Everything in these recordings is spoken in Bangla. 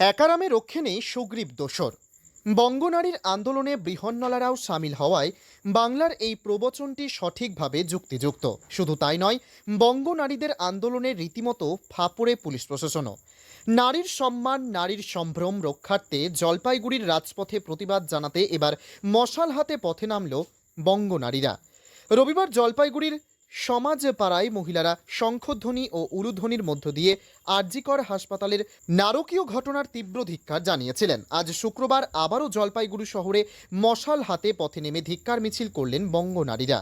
একারামে রক্ষে নেই সুগ্রীব দোসর। বঙ্গনারীর আন্দোলনে বৃহন্নলারাও সামিল হওয়ায় বাংলার এই প্রবচনটি সঠিকভাবে যুক্তিযুক্ত। শুধু তাই নয় বঙ্গনারীদের আন্দোলনের রীতিমতো ফাপড়ে পুলিশ প্রশাসনও। নারীর সম্মান, নারীর সম্ভ্রম রক্ষার্থে জলপাইগুড়ির রাজপথে প্রতিবাদ জানাতে এবার মশাল হাতে পথে নামল বঙ্গনারীরা রবিবার জলপাইগুড়ির সমাজ পাড়ায় মহিলারা শঙ্খধ্বনি ও উলুধ্বনির মধ্য দিয়ে আরজিকর হাসপাতালের নারকীয় ঘটনার তীব্র ধিক্কার জানিয়েছিলেন। আজ শুক্রবার আবারও জলপাইগুড়ি শহরে মশাল হাতে পথে নেমে ধিক্কার মিছিল করলেন বঙ্গনারীরা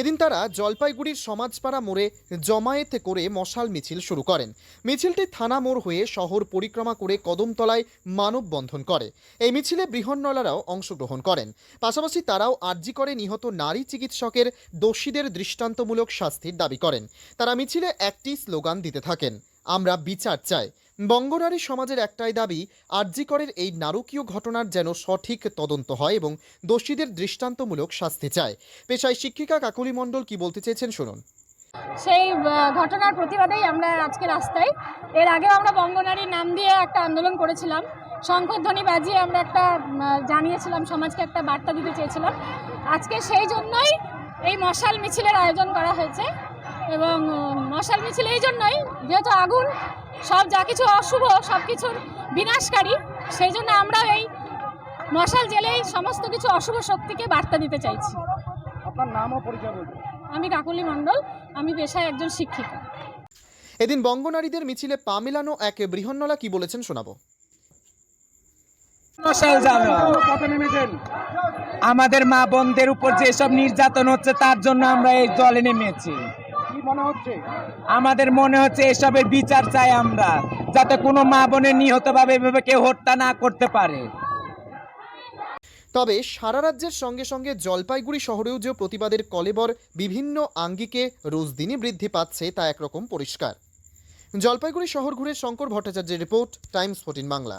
এদিন তারা জলপাইগুড়ির সমাজপাড়া মোড়ে জমায়েত করে মশাল মিছিল শুরু করেন। মিছিলটি থানা মোড় হয়ে শহর পরিক্রমা করে কদমতলায় মানববন্ধন করে। এই মিছিলে বৃহন্নলারাও অংশগ্রহণ করেন। পাশাপাশি তারাও আর্জি করে নিহত নারী চিকিৎসকের দোষীদের দৃষ্টান্তমূলক শাস্তির দাবি করেন। তারা মিছিলে একটি স্লোগান দিতে থাকেন, আমরা বিচার চাই। বঙ্গনারী সমাজের একটাই দাবি আরজিকরের এই নারকীয় ঘটনার যেন সঠিক তদন্ত হয় এবং দোষীদের দৃষ্টান্তমূলক শাস্তি চায়। পেশায় শিক্ষিকা কাকলি মণ্ডল কি বলতে চেয়েছেন শুনুন। সেই ঘটনার প্রতিবাদেই আমরা আজকে রাস্তায়, এর আগেও আমরা বঙ্গনারীর নাম দিয়ে একটা আন্দোলন করেছিলাম। শঙ্খধ্বনি বাজিয়ে আমরা একটা জানিয়েছিলাম, সমাজকে একটা বার্তা দিতে চেয়েছিলাম। আজকে সেই জন্যই এই মশাল মিছিলের আয়োজন করা হয়েছে এবং মশাল মিছিল এই জন্যই, যেহেতু আগুন সব যা কিছু অশুভ সব কিছুর বিনাশকারী সেই জন্য আমরা এই মশাল জেলেই সমস্ত কিছু অশুভ শক্তিকে বার্তা দিতে চাইছি। আপনার নাম ও পরিচয় বলবেন আমি কাকলি মণ্ডল আমি পেশায় একজন শিক্ষিকা। এদিন বঙ্গনারীদের মিছিলে পা মেলানো এক বৃহন্নলা কি বলেছেন শোনাবো। মশাল আমাদের মা বোনদের উপর যেসব নির্যাতন হচ্ছে তার জন্য আমরা এই দলে নেমেছি। আমাদের মনে হচ্ছে এসবের বিচার চাই আমরা যাতে কোনো মা বোনের নিহত ভাবে এভাবে কেউ হত্যা না করতে পারে। তবে সারা রাজ্যের সঙ্গে সঙ্গে জলপাইগুড়ি শহরেও যে প্রতিবাদের কলেবর বিভিন্ন আঙ্গিকে রোজ দিনই বৃদ্ধি পাচ্ছে তা একরকম পরিষ্কার। জলপাইগুড়ি শহর ঘুরে শঙ্কর ভট্টাচার্যের রিপোর্ট টাইমস ফোর্টিন বাংলা।